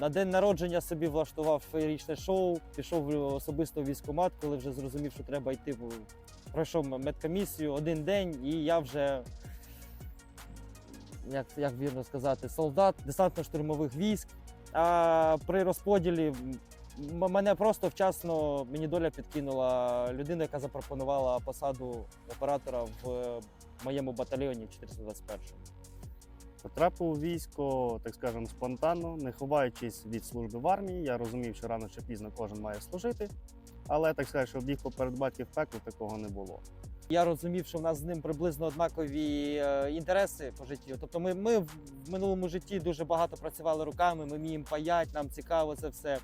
На день народження собі влаштував феєрічне шоу, пішов особисто в військкомат, коли вже зрозумів, що треба йти. Пройшов медкомісію один день, і я вже, як, як вірно сказати, солдат десантно-штурмових військ. А при розподілі мене просто вчасно мені доля підкинула людина, яка запропонувала посаду оператора в моєму батальйоні 421. Потрапив у військо, так скажемо, спонтанно, не ховаючись від служби в армії. Я розумів, що рано чи пізно кожен має служити. Але так сказати, щоб біг поперед батьків пекло, такого не було. Я розумів, що в нас з ним приблизно однакові е, інтереси по життю. Тобто, ми, ми в минулому житті дуже багато працювали руками, ми вміємо паять, нам цікаво це все.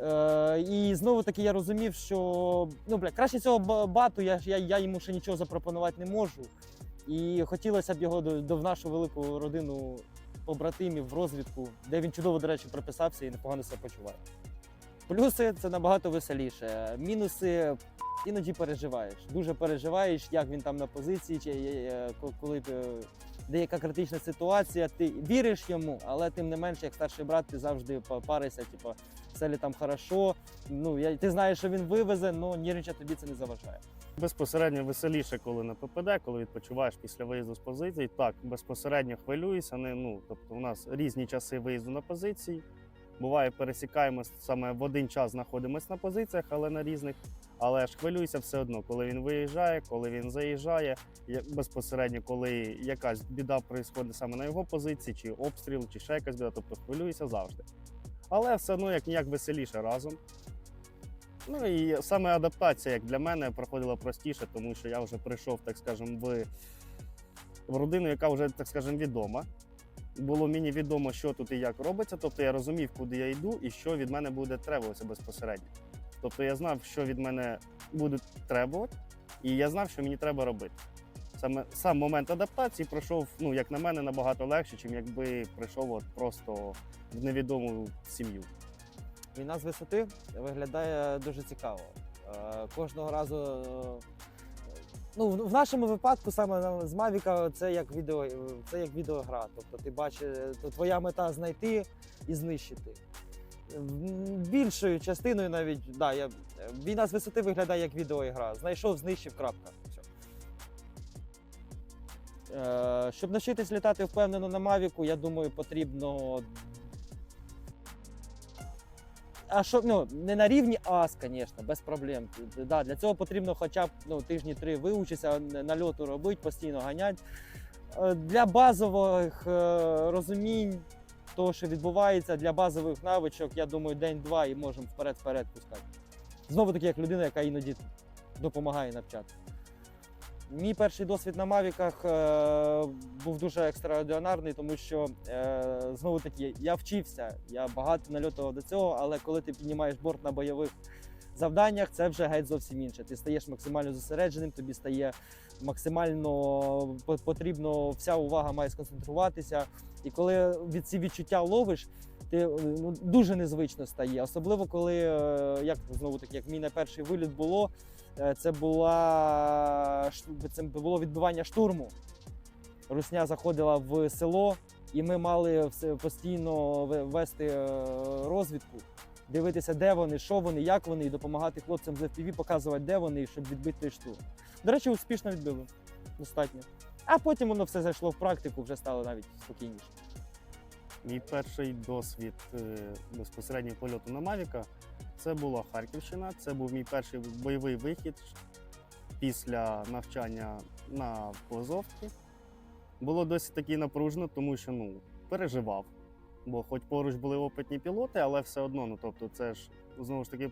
Е, і знову таки я розумів, що ну бля, краще цього бату я, я, я йому ще нічого запропонувати не можу. І хотілося б його до, до в нашу велику родину побратимів в розвідку, де він чудово, до речі, прописався і непогано себе почуває. Плюси це набагато веселіше. Мінуси іноді переживаєш. Дуже переживаєш, як він там на позиції, чи е, коли е, деяка критична ситуація. Ти віриш йому, але тим не менше, як старший брат, ти завжди па- паришся, типу, все ли там хорошо. Ну, я, ти знаєш, що він вивезе, але нервничати тобі це не заважає. Безпосередньо веселіше, коли на ППД, коли відпочиваєш після виїзду з позицій. Так, безпосередньо хвилююся. Не, ну, тобто у нас різні часи виїзду на позиції. Буває, пересікаємось саме в один час знаходимося на позиціях, але на різних. Але ж хвилююся все одно, коли він виїжджає, коли він заїжджає. Безпосередньо, коли якась біда відбувається саме на його позиції, чи обстріл, чи ще якась біда, тобто хвилююся завжди. Але все одно як ніяк веселіше разом. Ну і саме адаптація, як для мене, проходила простіше, тому що я вже прийшов, так скажемо, в, в родину, яка вже, так скажемо, відома. Було мені відомо, що тут і як робиться. Тобто я розумів, куди я йду і що від мене буде требуватися безпосередньо. Тобто я знав, що від мене будуть требувати, і я знав, що мені треба робити. Саме сам момент адаптації пройшов, ну як на мене, набагато легше, ніж якби прийшов от просто в невідому сім'ю. Війна з висоти виглядає дуже цікаво. Е, Кожного разу. е, Ну, в нашому випадку саме з Мавіка це як відео, це як відеогра. Тобто ти бачиш, то твоя мета знайти і знищити. Більшою частиною навіть да, я, війна з висоти виглядає як відеоігра. Знайшов, знищив, крапка. Все. Е, щоб навчитись літати впевнено на Мавіку, я думаю, потрібно а що ну не на рівні АС, звісно, без проблем. Да, для цього потрібно хоча б ну, тижні три вивчитися, нальоту робити, постійно ганять. Е, Для базових е, розумінь того, що відбувається, для базових навичок, я думаю, день-два і можемо вперед-вперед пускати. Знову таки, як людина, яка іноді допомагає навчати. Мій перший досвід на Мавіках е, був дуже екстраординарний, тому що е, знову таки я вчився, я багато нальотував до цього, але коли ти піднімаєш борт на бойових завданнях, це вже геть зовсім інше. Ти стаєш максимально зосередженим, тобі стає максимально потрібно, вся увага має сконцентруватися. І коли від ці відчуття ловиш, ти е, ну, дуже незвично стає. Особливо коли, як знову таки, як мій найперший виліт було, це була це було відбивання штурму. Русня заходила в село, і ми мали постійно ве- вести е, розвідку, дивитися, де вони, що вони, як вони, і допомагати хлопцям з FPV, показувати, де вони, щоб відбити штурм. До речі, успішно відбили. Достатньо. А потім воно все зайшло в практику, вже стало навіть спокійніше. Мій перший досвід е, безпосередньо польоту на Мавіка це була Харківщина. Це був мій перший бойовий вихід після навчання на Позовці. Було досить таки напружено, тому що ну, переживав. Бо хоч поруч були опитні пілоти, але все одно, ну тобто, це ж знову ж таки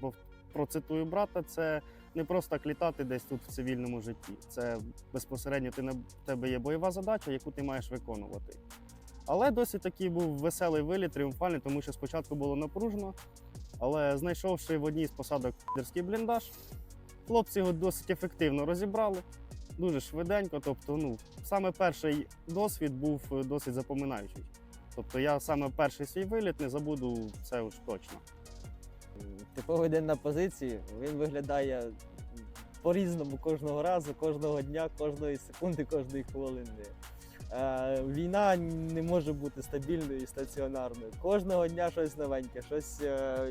процитую брата, це не просто так літати десь тут в цивільному житті. Це безпосередньо ти на тебе є бойова задача, яку ти маєш виконувати. Але досить такий був веселий виліт, тріумфальний, тому що спочатку було напружено. Але знайшовши в одній з посадок дерський бліндаж, хлопці його досить ефективно розібрали, дуже швиденько. Тобто, ну, саме перший досвід був е, досить запоминаючий. Тобто я саме перший свій виліт не забуду це уж точно. Типовий день на позиції він виглядає по-різному кожного разу, кожного дня, кожної секунди, кожної хвилини. Е, війна не може бути стабільною і стаціонарною. Кожного дня щось новеньке, щось. Е,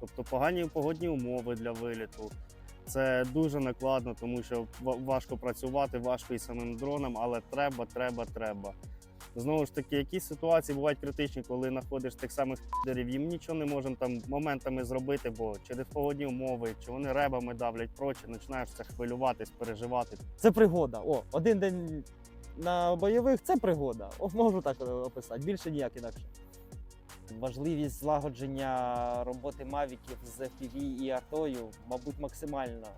Тобто погані погодні умови для виліту. Це дуже накладно, тому що ва- важко працювати, важко і самим дроном, але треба, треба, треба. Знову ж таки, якісь ситуації бувають критичні, коли знаходиш тих самих підерів, їм нічого не можемо там моментами зробити, бо через погодні умови, чи вони ребами давлять прочі, починаєш це хвилюватись, переживати. Це пригода. О, один день на бойових це пригода. Можу так описати. Більше ніяк інакше. Важливість злагодження роботи мавіків з FPV і артою, мабуть, максимальна.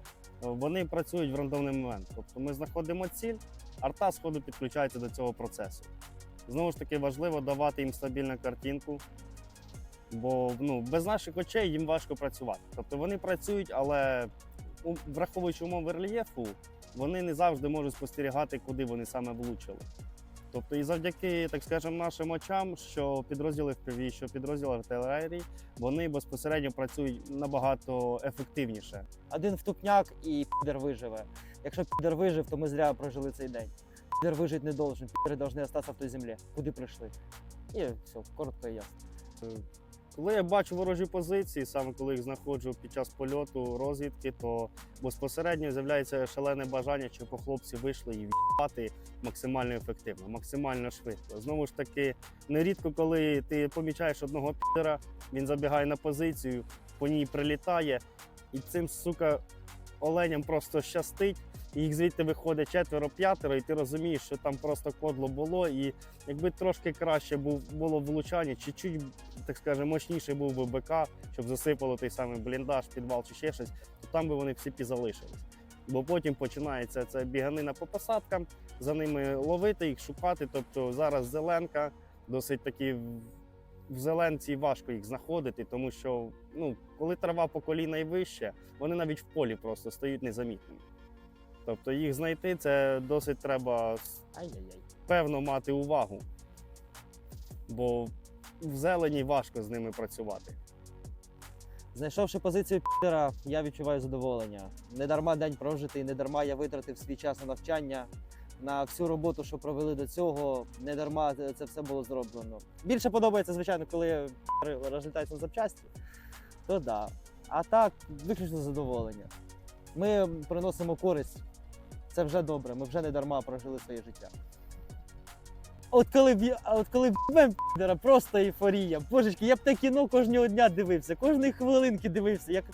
Вони працюють в рандомний момент. Тобто ми знаходимо ціль, арта сходу підключається до цього процесу. Знову ж таки, важливо давати їм стабільну картинку, бо ну, без наших очей їм важко працювати. Тобто вони працюють, але враховуючи умови рельєфу, вони не завжди можуть спостерігати, куди вони саме влучили. Тобто, і завдяки, так скажемо, нашим очам, що підрозділи FPV, що підрозділи артилерії, вони безпосередньо працюють набагато ефективніше. Один втупняк і підер виживе. Якщо підер вижив, то ми зря прожили цей день. Підер вижити не должен, підери повинні залишитися в той землі, куди прийшли. І все, коротко і ясно. Коли я бачу ворожі позиції, саме коли їх знаходжу під час польоту розвідки, то безпосередньо з'являється шалене бажання, по хлопці вийшли і відбати максимально ефективно, максимально швидко. Знову ж таки, нерідко, коли ти помічаєш одного підера, він забігає на позицію, по ній прилітає, і цим сука оленям просто щастить. І їх звідти виходить четверо-п'ятеро, і ти розумієш, що там просто кодло було. І якби трошки краще було влучання, чи чуть, так скажемо, мощніший був би БК, щоб засипало той самий бліндаж, підвал чи ще щось, то там би вони всі залишились. Бо потім починається це біганина по посадкам, за ними ловити їх, шукати. Тобто зараз зеленка, досить таки в- в зеленці важко їх знаходити, тому що ну, коли трава по коліна і вище, вони навіть в полі просто стають незамітними. Тобто їх знайти це досить треба певно мати увагу, бо в зелені важко з ними працювати. Знайшовши позицію підера, я відчуваю задоволення. Не дарма день прожитий, не дарма я витратив свій час на навчання, на всю роботу, що провели до цього. Не дарма це все було зроблено. Більше подобається, звичайно, коли підери розлітаються на запчасті, то да. А так, виключно задоволення. Ми приносимо користь. Це вже добре. Ми вже не дарма прожили своє життя. От коли б от коли б просто ейфорія. Божечки, я б те кіно кожного дня дивився, кожної хвилинки дивився, як,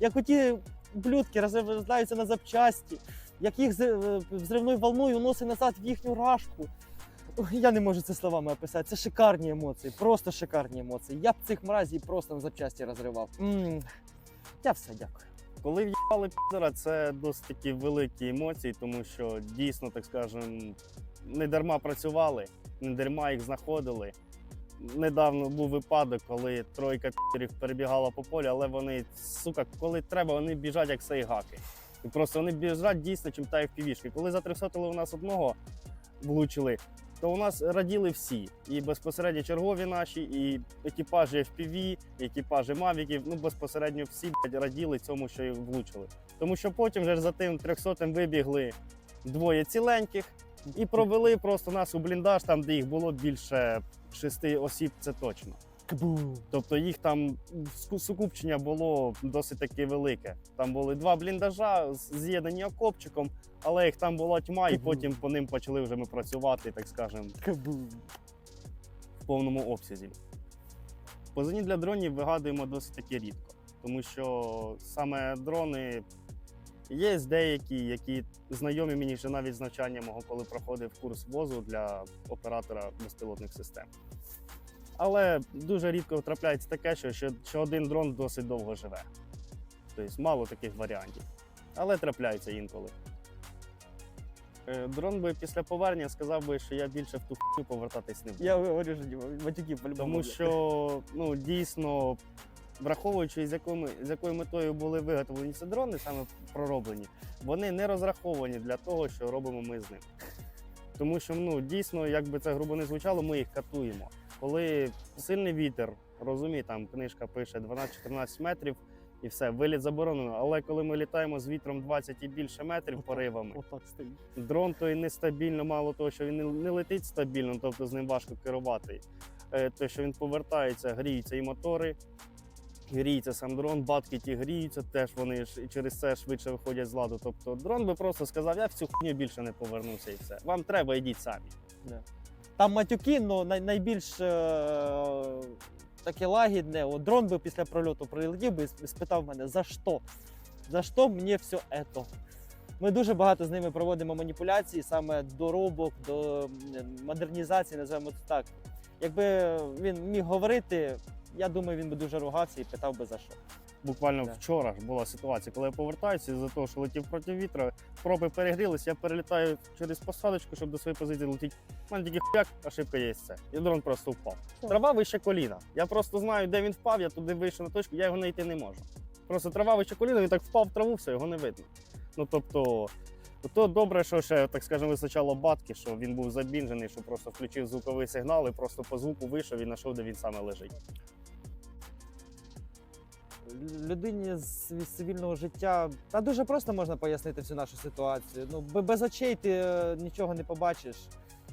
як оті блюдки розлітаються на запчасті, як їх е, взривною волною уносить назад в їхню рашку. Я не можу це словами описати. Це шикарні емоції, просто шикарні емоції. Я б цих мразів просто на запчасті розривав. м Я все дякую. Коли в'їбали підера, це досить такі великі емоції, тому що дійсно, так скажем, не дарма працювали, не дарма їх знаходили. Недавно був випадок, коли тройка підерів перебігала по полю, але вони, сука, коли треба, вони біжать як сейгаки. І просто вони біжать дійсно, чим та впівішки. Коли затрисотили у нас одного влучили, то у нас раділи всі. І безпосередньо чергові наші, і екіпажі FPV, і екіпажі Мавіків, ну безпосередньо всі блядь, раділи цьому, що їх влучили. Тому що потім вже за тим 300-м вибігли двоє ціленьких і провели просто нас у бліндаж, там, де їх було більше шести осіб, це точно. Кабу. Тобто їх там сукупчення було досить таки велике. Там були два бліндажа з'єднані окопчиком, але їх там була тьма, і потім по ним почали вже ми працювати, так скажемо, в повному обсязі. Позивні для дронів вигадуємо досить таки рідко, тому що саме дрони є деякі, які знайомі мені ще навіть з навчання мого, коли проходив курс возу для оператора безпілотних систем. Але дуже рідко трапляється таке, що, що, що один дрон досить довго живе. Тобто мало таких варіантів. Але трапляється інколи. Е, Дрон би після повернення сказав би, що я більше в ту хуйню повертатись не буду. Я говорю, що матюки по-любому. Тому що ну дійсно, враховуючи з якою, з якою метою були виготовлені ці дрони, саме пророблені, вони не розраховані для того, що робимо ми з ними. Тому що ну дійсно, як би це грубо не звучало, ми їх катуємо. Коли сильний вітер, розумій, там книжка пише 12-14 метрів, І все, виліт заборонено. Але коли ми літаємо з вітром 20 і більше метрів поривами, Отак стоїть. дрон той нестабільно, мало того, що він не- летить стабільно, тобто з ним важко керувати. Е, Те, що він повертається, гріються і мотори, гріється сам дрон, батки ті гріються, теж вони ж і через це швидше виходять з ладу. Тобто дрон би просто сказав, я в цю хуйню більше не повернуся і все. Вам треба, йдіть самі. Там матюки, ну най- найбільш е, таке лагідне. От дрон би після прольоту прилетів би і спитав мене, за що? За що мені все це? Ми дуже багато з ними проводимо маніпуляції, саме доробок, до модернізації, називаємо це так. Якби він міг говорити, я думаю, він би дуже ругався і питав би за що. Буквально Да. вчора ж була ситуація, коли я повертаюся за того, що летів проти вітра, проби перегрілись, я перелітаю через посадочку, щоб до своєї позиції летіти. У мене тільки хуяк, ошибка є це. І дрон просто впав. Трава вище коліна. Я просто знаю, де він впав, я туди вийшов на точку, я його знайти не можу. Просто трава вище коліна, він так впав в траву, все, його не видно. Ну тобто, то добре, що ще, так скажемо, вистачало батки, що він був забінжений, що просто включив звуковий сигнал і просто по звуку вийшов і знайшов, де він саме лежить. Людині з цивільного життя та дуже просто можна пояснити всю нашу ситуацію. Ну бе- без очей ти е, нічого не побачиш.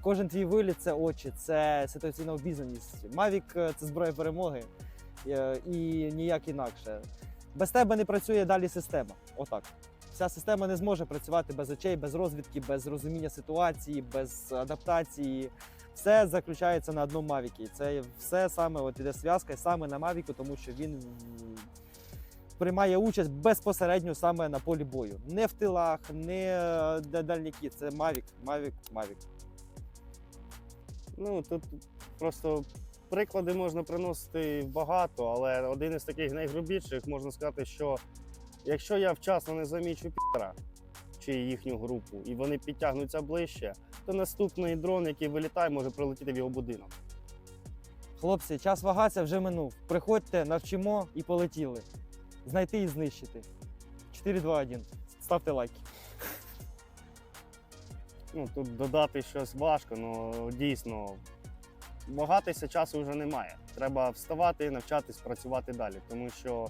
Кожен твій виліт це очі, це ситуаційна обізнаність. Мавік е, це зброя перемоги е, і ніяк інакше. Без тебе не працює далі система. Отак. Вся система не зможе працювати без очей, без розвідки, без розуміння ситуації, без адаптації. Все заключається на одному Мавікі. Це все саме от іде зв'язка саме на Мавіку, тому що він приймає участь безпосередньо саме на полі бою. Не в тилах, не е, де. Це Мавік, Мавік, Мавік. Ну тут просто приклади можна приносити багато, але один із таких найгрубіших можна сказати, що якщо я вчасно не замічу пітера чи їхню групу, і вони підтягнуться ближче, то наступний дрон, який вилітає, може прилетіти в його будинок. Хлопці, час вагатися вже минув. Приходьте, навчимо і полетіли. Знайти і знищити. 4, 2, 1. Ставте лайки. Ну тут додати щось важко, але дійсно вагатися часу вже немає. Треба вставати навчатись працювати далі, тому що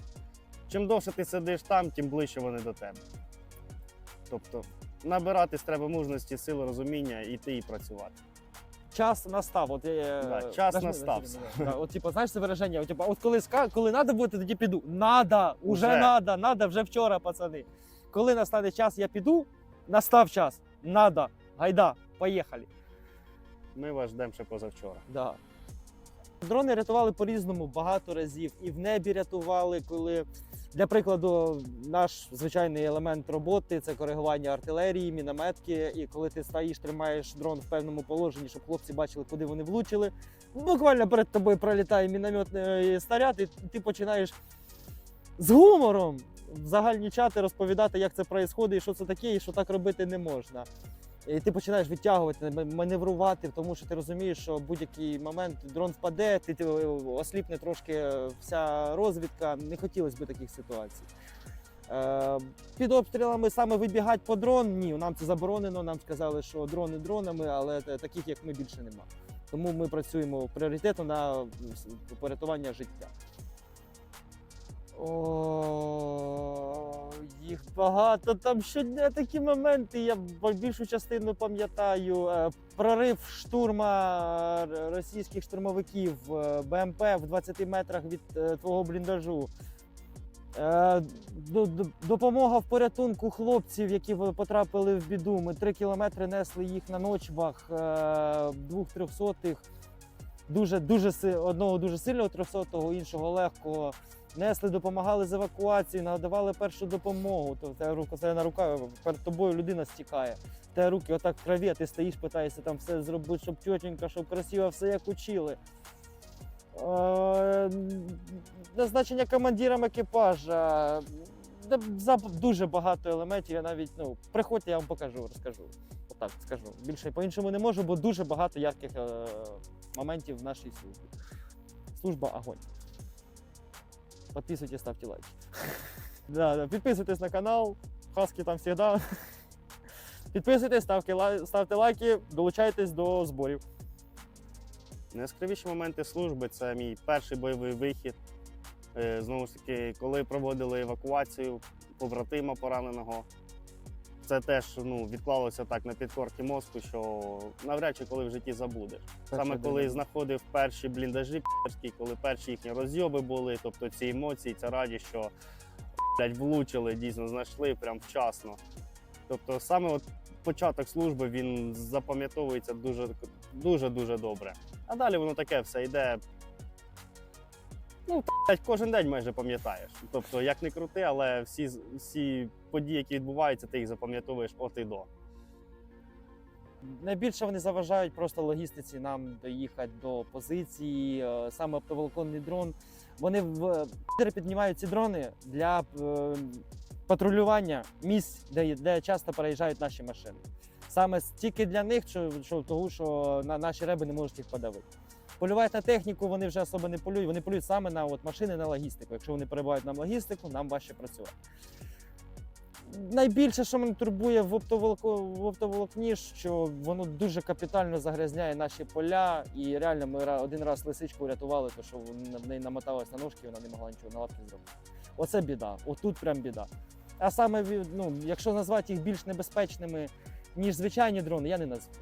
чим довше ти сидиш там, тим ближче вони до тебе. Тобто набиратись треба мужності, сили, розуміння, іти і працювати. Час настав. От, е, Да, час нажми- настав. Да, от, типу, знаєш це вираження? От, типу, от коли ска, коли надо буде, тоді піду. Надо, уже, Уже. надо, надо, вже вчора, пацани. Коли настане час, я піду, настав час. Надо, гайда, поїхали. Ми вас ждемо ще позавчора. Да. Дрони рятували по-різному багато разів. І в небі рятували, коли, для прикладу, наш звичайний елемент роботи це коригування артилерії, мінометки. І коли ти стоїш, тримаєш дрон в певному положенні, щоб хлопці бачили, куди вони влучили. Буквально перед тобою пролітає мінометний снаряд, і ти починаєш з гумором в загальні чати розповідати, як це відбувається, і що це таке, і що так робити не можна. І ти починаєш відтягувати, маневрувати, тому що ти розумієш, що в будь-який момент дрон впаде, ти, ти осліпне трошки вся розвідка. Не хотілося б таких ситуацій. Е, під обстрілами саме вибігати по дрон, ні, нам це заборонено. Нам сказали, що дрони дронами, але таких як ми більше нема. Тому ми працюємо пріоритетно на порятування життя. О, їх багато. Там щодня такі моменти. Я більшу частину пам'ятаю. Е, Прорив штурма російських штурмовиків е, БМП в 20 метрах від е, твого бліндажу. До- до- Допомога в порятунку хлопців, які потрапили в біду. Ми три кілометри несли їх на ночбах е, двох трьохсотих. Дуже, дуже одного дуже сильного трьохсотого, іншого легкого. Несли, допомагали з евакуацією, надавали першу допомогу. То тебе рука це на руках, перед тобою людина стікає. Тебе руки отак в крові, а ти стоїш, питаєшся там все зробити, щоб чотенько, щоб красиво, все як учили. Е, Назначення командиром екіпажа. Дуже багато елементів. Я навіть ну, приходьте, я вам покажу, розкажу. Отак скажу. Більше по-іншому не можу, бо дуже багато ярких е, моментів в нашій службі. Служба огонь. Підписуйтесь, ставте лайки. Да, да, підписуйтесь на канал. Хаски там завжди. Підписуйтесь, ставте лайки, долучайтесь до зборів. Найяскравіші моменти служби це мій перший бойовий вихід. Е, Знову ж таки, коли проводили евакуацію побратима пораненого, це теж ну, відклалося так на підкорки мозку, що навряд чи коли в житті забудеш. Саме коли знаходив перші бліндажі, коли перші їхні розйоби були, тобто ці емоції, ця радість, що блядь, влучили, дійсно знайшли прям вчасно. Тобто саме от початок служби він запам'ятовується дуже дуже дуже добре. А далі воно таке все йде. Ну, блядь, кожен день майже пам'ятаєш. Тобто, як не крути, але всі, всі події, які відбуваються, ти їх запам'ятовуєш от і до. Найбільше вони заважають просто логістиці нам доїхати до позиції. е, Саме оптоволоконний дрон. Вони в піднімають ці дрони для е, патрулювання місць, де, де часто переїжджають наші машини. Саме тільки для них, що, що того, що на наші реби не можуть їх подавити. Полювати на техніку вони вже особо не полюють. Вони полюють саме на от, машини на логістику. Якщо вони перебувають на логістику, нам важче працювати. Найбільше, що мене турбує в, оптоволокні, що воно дуже капітально загрязняє наші поля. І реально ми один раз лисичку врятували, то що в неї намоталась на ножки, вона не могла нічого на лапки зробити. Оце біда. Отут прям біда. А саме, ну, якщо назвати їх більш небезпечними, ніж звичайні дрони, я не назву.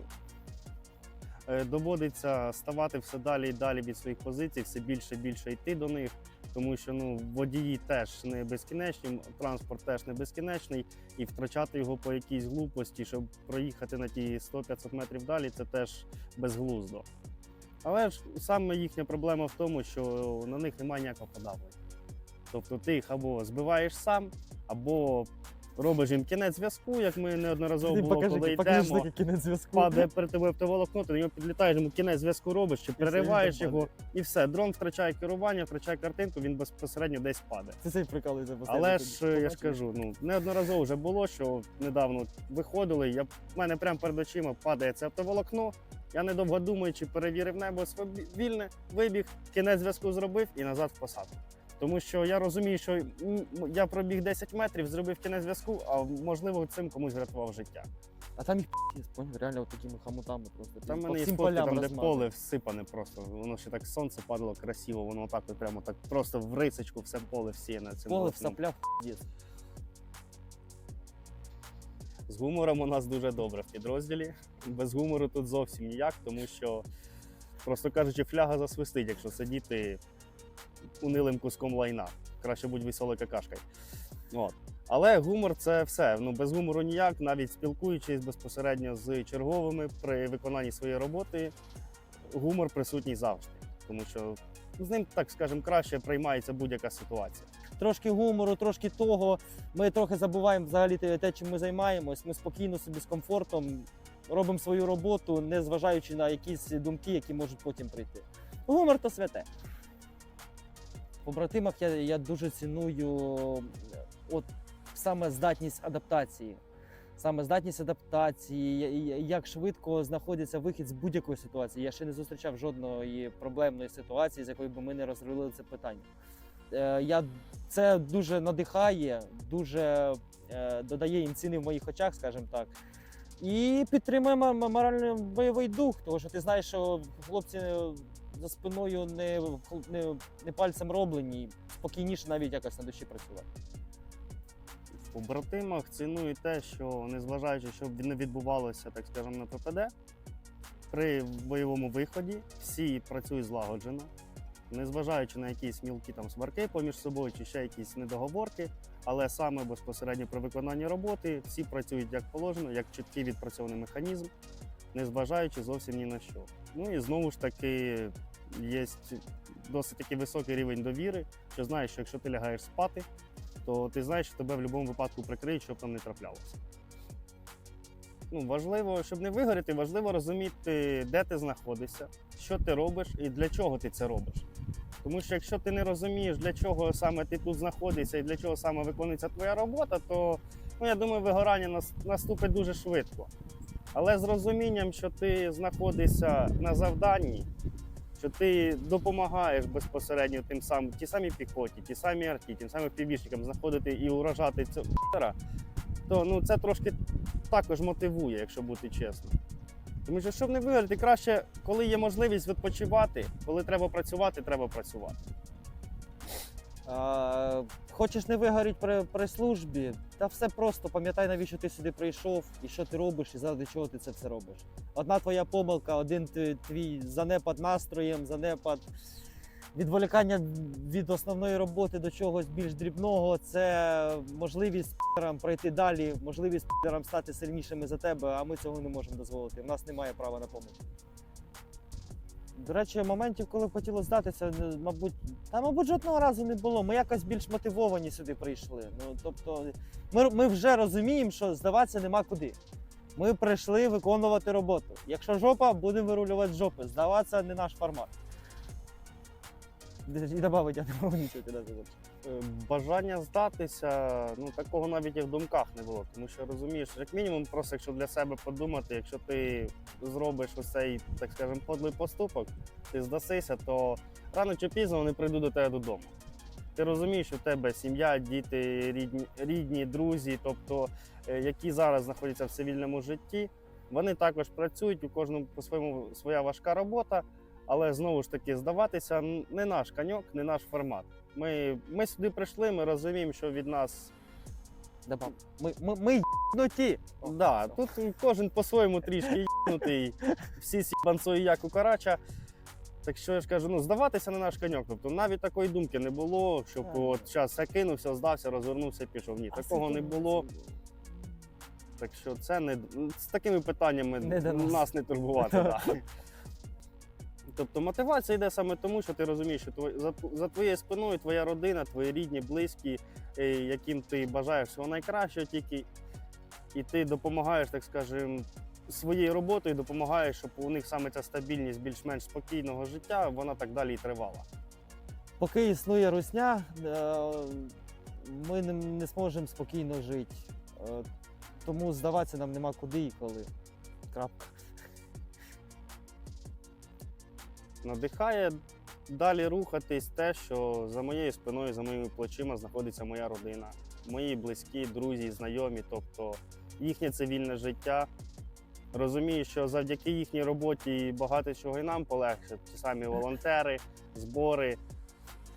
Е, доводиться ставати все далі і далі від своїх позицій, все більше і більше йти до них, тому що ну водії теж не безкінечні, транспорт теж не безкінечний, і втрачати його по якійсь глупості, щоб проїхати на ті 100-500 метрів далі, це теж безглуздо. Але ж саме їхня проблема в тому, що на них немає ніякого подавлення. Тобто ти їх або збиваєш сам, або робиш їм кінець зв'язку, як ми неодноразово Ти було, покажи, коли покажи йдемо такий кінець зв'язку. падає перед тобою автоволокно, ти нього підлітаєш, йому кінець зв'язку робиш, чи перериваєш його, і все. Дрон втрачає керування, втрачає картинку, він безпосередньо десь падає. Це цей прикол за Але ж е, я ж кажу, ну неодноразово вже було, що недавно виходили. Я в мене прямо перед очима падає це автоволокно. Я недовго думаючи, перевірив небо свобі- вільне, вибіг, кінець зв'язку зробив і назад в посадку. Тому що я розумію, що я пробіг 10 метрів, зробив кінець зв'язку, а можливо цим комусь врятував життя. А там їх поняв, реально от такими хамутами просто. Там мене є всім там де поле всипане просто. Воно ще так сонце падало красиво, воно так от прямо так просто в рисочку все поле всіяне цим. Поле в волокном. соплях піздець. З гумором у нас дуже добре в підрозділі. Без гумору тут зовсім ніяк, тому що, просто кажучи, фляга засвистить, якщо сидіти унилим куском лайна. Краще будь веселою какашкою. От. Але гумор це все. Ну, без гумору ніяк, навіть спілкуючись безпосередньо з черговими при виконанні своєї роботи, гумор присутній завжди. Тому що з ним, так скажемо, краще приймається будь-яка ситуація. Трошки гумору, трошки того. Ми трохи забуваємо взагалі те, чим ми займаємось. Ми спокійно собі з комфортом робимо свою роботу, не зважаючи на якісь думки, які можуть потім прийти. Гумор то святе. Побратимах я, я дуже ціную от саме здатність адаптації. Саме здатність адаптації, як швидко знаходиться вихід з будь-якої ситуації. Я ще не зустрічав жодної проблемної ситуації, з якою б ми не розрулили це питання. Е, Я, це дуже надихає, дуже е, додає їм ціни в моїх очах, скажімо так. І підтримує ма- ма- морально-бойовий дух, тому що ти знаєш, що хлопці за спиною не, не, не пальцем роблені, спокійніше навіть якось на душі працювати. в побратимах ціную те, що незважаючи, що не відбувалося, так скажемо, на ППД, при бойовому виході всі працюють злагоджено, незважаючи на якісь мілкі там сварки поміж собою чи ще якісь недоговорки, але саме безпосередньо при виконанні роботи всі працюють як положено, як чіткий відпрацьований механізм, незважаючи зовсім ні на що. Ну і знову ж таки є досить таки високий рівень довіри, що знаєш, що якщо ти лягаєш спати, то ти знаєш, що тебе в будь-якому випадку прикриють, щоб там не траплялося. Ну, важливо, щоб не вигоріти, важливо розуміти, де ти знаходишся, що ти робиш і для чого ти це робиш. Тому що якщо ти не розумієш, для чого саме ти тут знаходишся і для чого саме виконується твоя робота, то ну, я думаю, вигорання наступить дуже швидко. Але з розумінням, що ти знаходишся на завданні, що ти допомагаєш безпосередньо тим самим ті самі піхоті, ті самі арті, тим самим півішникам знаходити і уражати цього то ну це трошки також мотивує, якщо бути чесним. Тому що щоб не виграти, краще, коли є можливість відпочивати, коли треба працювати, треба працювати. Хочеш не вигоріти при, при службі, та все просто пам'ятай, навіщо ти сюди прийшов і що ти робиш, і заради чого ти це все робиш. Одна твоя помилка, один твій, занепад настроєм, занепад відволікання від основної роботи до чогось більш дрібного. Це можливість пі***рам пройти далі, можливість пі***рам стати сильнішими за тебе, а ми цього не можемо дозволити. В нас немає права на помилку. До речі, моментів, коли б хотілося здатися, мабуть, та, мабуть, жодного разу не було. Ми якось більш мотивовані сюди прийшли. Ну, тобто, ми, ми вже розуміємо, що здаватися нема куди. Ми прийшли виконувати роботу. Якщо жопа, будемо вирулювати жопи. Здаватися не наш формат. І додати я не можу нічого туди. Е, Бажання здатися, ну такого навіть і в думках не було. Тому що розумієш, як мінімум, просто якщо для себе подумати, якщо ти зробиш ось цей, так скажемо, подлий поступок, ти здасися, то рано чи пізно вони прийдуть до тебе додому. Ти розумієш, що в тебе сім'я, діти, рідні, рідні, друзі, тобто, е, які зараз знаходяться в цивільному житті, вони також працюють, у кожному по-своєму своя важка робота, але знову ж таки здаватися не наш каньок, не наш формат. Ми, ми сюди прийшли, ми розуміємо, що від нас Добав. Ми, ми, ми єбнуті. Да, тут кожен по-своєму трішки їбнутий, всі сібанцують як у карача. Так що я ж кажу, ну здаватися не наш каньок. Тобто навіть такої думки не було, щоб от час все кинувся, здався, розвернувся і пішов. Ні, такого не було. Так що це не з такими питаннями Не нас. нас. не турбувати. да. Тобто мотивація йде саме тому, що ти розумієш, що за, твоєю спиною твоя родина, твої рідні, близькі, е, яким ти бажаєш всього найкращого тільки, і ти допомагаєш, так скажемо, своєю роботою допомагаєш, щоб у них саме ця стабільність більш-менш спокійного життя, вона так далі і тривала. Поки існує русня, е, ми не, зможемо спокійно жити. Е, Тому здаватися нам нема куди і коли. Крапка. Надихає далі рухатись те, що за моєю спиною, за моїми плечима знаходиться моя родина, мої близькі, друзі, знайомі, тобто їхнє цивільне життя. Розумію, що завдяки їхній роботі багато чого і нам полегше. Ті самі волонтери, збори.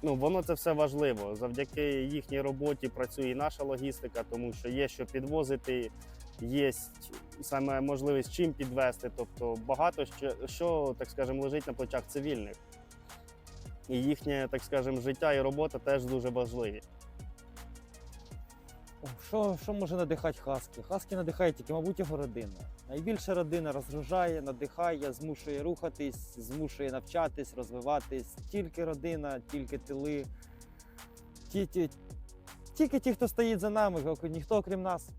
Ну, воно це все важливо. Завдяки їхній роботі працює і наша логістика, тому що є що підвозити, є саме можливість чим підвести. Тобто багато що, що так скажемо, лежить на плечах цивільних. І їхнє, так скажемо, життя і робота теж дуже важливі. Що, що може надихати Хаскі? Хаскі надихає тільки, мабуть, його родина. Найбільше родина розгружає, надихає, змушує рухатись, змушує навчатись, розвиватись. Тільки родина, тільки тили. Ті, ті, тільки ті, хто стоїть за нами, ніхто окрім нас.